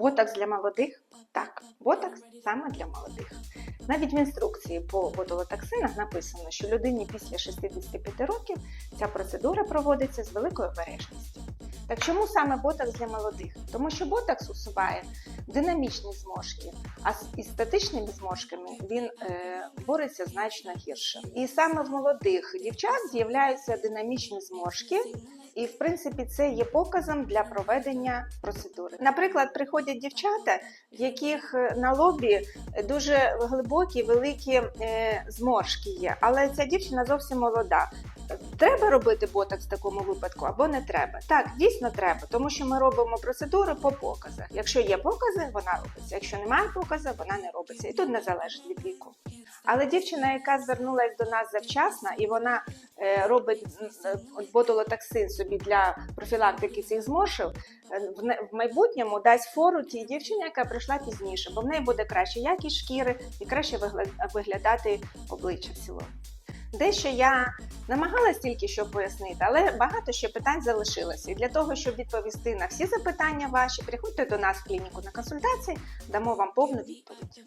Ботокс для молодих? Так, ботокс саме для молодих. Навіть в інструкції по ботулотоксинах написано, що людині після 65 років ця процедура проводиться з великою обережністю. Так чому саме ботокс для молодих? Тому що ботокс усуває динамічні зморшки, а із статичними зморшками він е, бореться значно гірше. І саме в молодих дівчат з'являються динамічні зморшки, і в принципі це є показом для проведення процедури. Наприклад, приходять дівчата, в яких е, на лобі дуже глибокі, великі е, зморшки є, але ця дівчина зовсім молода. Треба робити ботокс в такому випадку або не треба? Так, дійсно треба, тому що ми робимо процедуру по показах. Якщо є покази, вона робиться. Якщо немає показу, вона не робиться. І тут не залежить від віку. Але дівчина, яка звернулася до нас завчасно, і вона е, робить ботулотоксин собі для профілактики цих зморшів, е, в, майбутньому дасть фору тій дівчині, яка прийшла пізніше, бо в неї буде краще якість шкіри і краще виглядати обличчя в цілому. Дещо я намагалась тільки що пояснити, але багато ще питань залишилося. І для того, щоб відповісти на всі запитання ваші, приходьте до нас в клініку на консультації, дамо вам повну відповідь.